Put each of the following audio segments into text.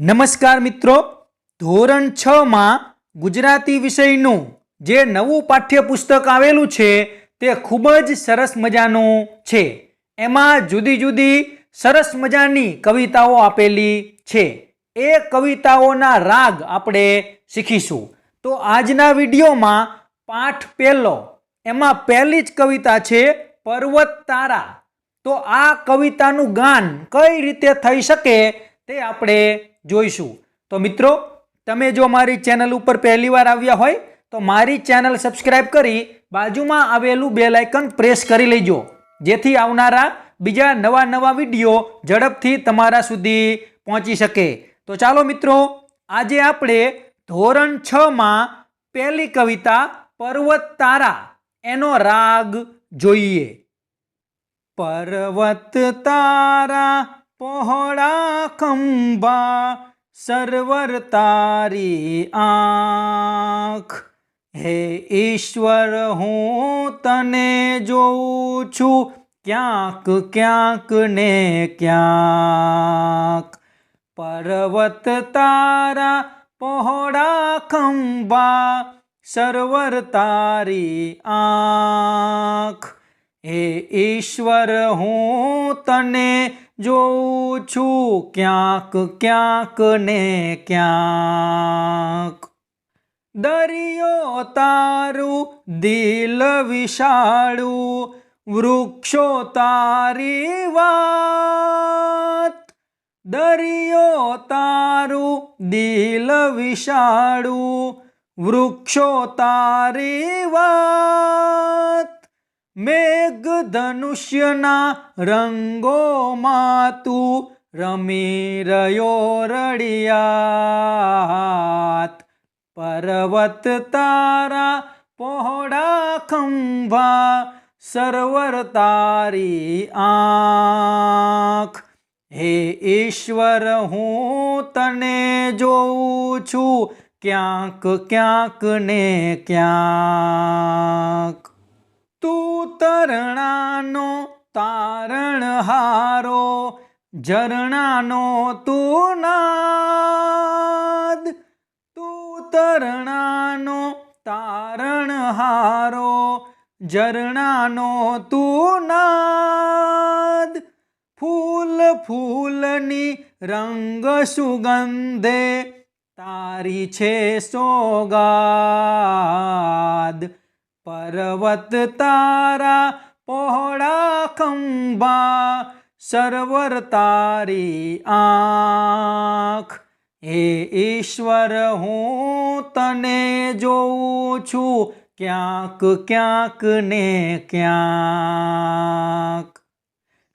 નમસ્કાર મિત્રો. ધોરણ છ માં ગુજરાતી વિષયનું જે નવું પાઠ્યપુસ્તક આવેલું છે તે ખૂબ જ સરસ મજાનું છે. એમાં જુદી જુદી સરસ મજાની કવિતાઓ આપેલી છે. એ કવિતાઓના રાગ આપણે શીખીશું. તો આજના વિડીયોમાં પાઠ પહેલો. એમાં પહેલી જ કવિતા છે પર્વત તારા. તો આ કવિતાનું ગાન કઈ રીતે થઈ શકે તે આપણે જોઈશું. તો મિત્રો, તમે જો મારી ચેનલ ઉપર પહેલીવાર આવ્યા હોય, તો મારી ચેનલ સબસ્ક્રાઇબ કરી બાજુમાં આવેલું બેલ આઇકન પ્રેસ કરી લેજો. જેથી આવનારા બીજા નવા નવા વીડિયો ઝડપથી તમારા સુધી પહોંચી શકે. તો ચાલો મિત્રો, આજે આપણે ધોરણ છ માં પહેલી કવિતા પર્વત તારા એનો રાગ જોઈએ. પર્વત તારા પહોળા ખંભા સરવર તારી આંખ. હે ઈશ્વર, હું તને જોઉં છું ક્યાંક ક્યાંક ને ક્યાંક. પર્વત તારા પહોળા ખંભા સરવર તારી આંખ. હે ઈશ્વર, હું તને જોઉં છું ક્યાંક ક્યાંક ને ક્યાંક. દરિયો તારું દિલ વિશાળું, વૃક્ષો તારી વાત. દરિયો તારું દિલ વિશાળું, વૃક્ષો તારી વાત. મેઘધનુષ્યના રંગોમાં તું રમી રહ્યો રડિયાત. પર્વત તારા પહોળા ખંભા, સરવર તારી આંખ. હે ઈશ્વર, હું તને જોઉં છું ક્યાંક ક્યાંક ને ક્યાંક. તું તરણાનો તારણહારો, ઝરણાનો તું નાદ. તું તરણાનો તારણહારો, ઝરણાનો તું નાદ. ફૂલ ફૂલની રંગ સુગંધે તારી છે સોગાદ. પર્વત તારા પહોળા ખંભા, સરવર તારી આંખ. હે ઈશ્વર, હું તને જોઉં છું ક્યાંક ક્યાંક ને ક્યાંક.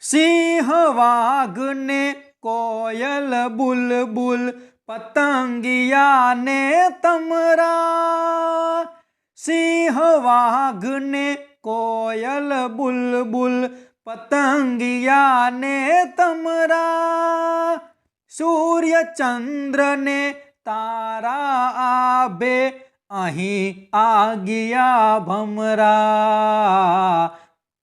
સિંહ વાઘને કોયલ બુલબુલ, પતંગિયાને તમરા. સિંહ વાઘને કોયલ બુલબુલ પતંગિયાને તમરા. સૂર્ય ચંદ્રને તારા આભે અહીં આગિયા ભમરા.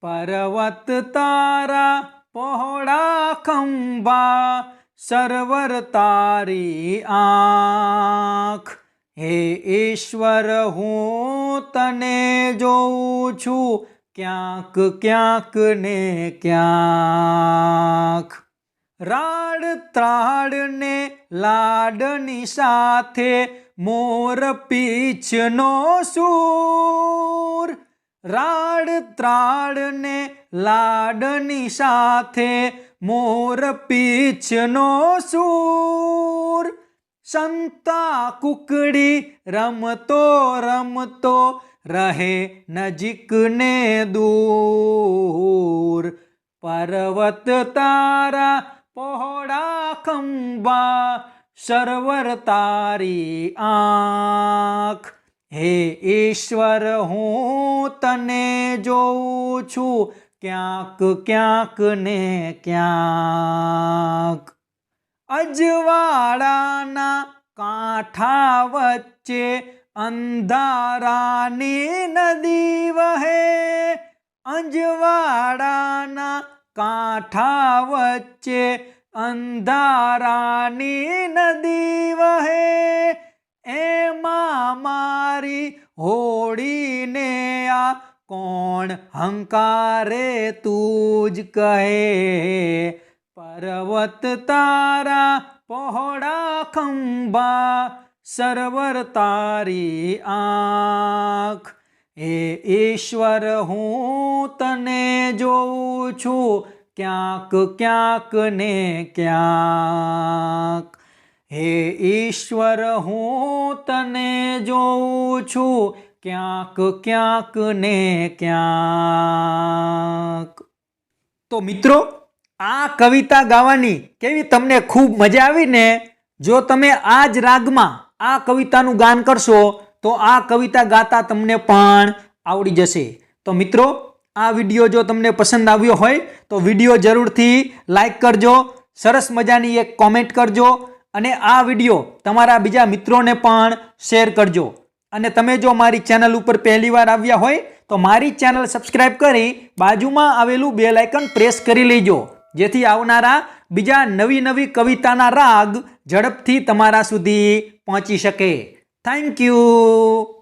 પર્વત તારા પહોળા ખંભા, સરવર તારી આંખ. હે ઈશ્વર, હું તને જોઉં છું ક્યાંક ક્યાંક ને ક્યાંક. રાડ ત્રાડ ને લાડની સાથે મોર પીછનો સૂર. રાડ ત્રાડ ને લાડની સાથે મોર પીછનો સૂર. સંતા કુકડી રમતો રમતો રહે નજીક ને દૂર. પર્વત તારા પહોળા ખંબા સરવર તારી આંખ. હે ઈશ્વર, હું તને જોઉં છું ક્યાંક ક્યાંક ને ક્યાંક. અજવાળાના કાંઠા વચ્ચે અંધારાની નદી વહે. અંજવાડાના કાંઠા વચ્ચે અંધારાની નદી વહે. એમાં મારી હોડીને આ કોણ હંકારે તું જ કહે. પર્વત તારા પહોળા ખંભા, સરવર તારી આંખ. હે ઈશ્વર, હું તને જોઉં છું ક્યાંક ક્યાંક ને ક્યાંક. હે ઈશ્વર, હું તને જોઉં છું ક્યાંક ક્યાંક ને ક્યાંક. તો મિત્રો આ કવિતા ગાવાની કેવી તમને ખૂબ મજા આવી ને? જો તમે આ જ રાગમાં આ કવિતાનું ગાન કરશો, તો આ કવિતા ગાતા તમને પણ આવડી જશે. તો મિત્રો, આ વીડિયો જો તમને પસંદ આવ્યો હોય, તો વીડિયો જરૂરથી લાઈક કરજો, સરસ મજાની એક કોમેન્ટ કરજો, અને આ વીડિયો તમારા બીજા મિત્રોને પણ શેર કરજો. અને તમે જો મારી ચેનલ ઉપર પહેલીવાર આવ્યા હોય, તો મારી ચેનલ સબસ્ક્રાઈબ કરી બાજુમાં આવેલું બેલ આઇકન પ્રેસ કરી લેજો. જેથી આવનારા બીજા નવી નવી કવિતાના રાગ ઝડપથી તમારા સુધી પહોંચી શકે. Thank you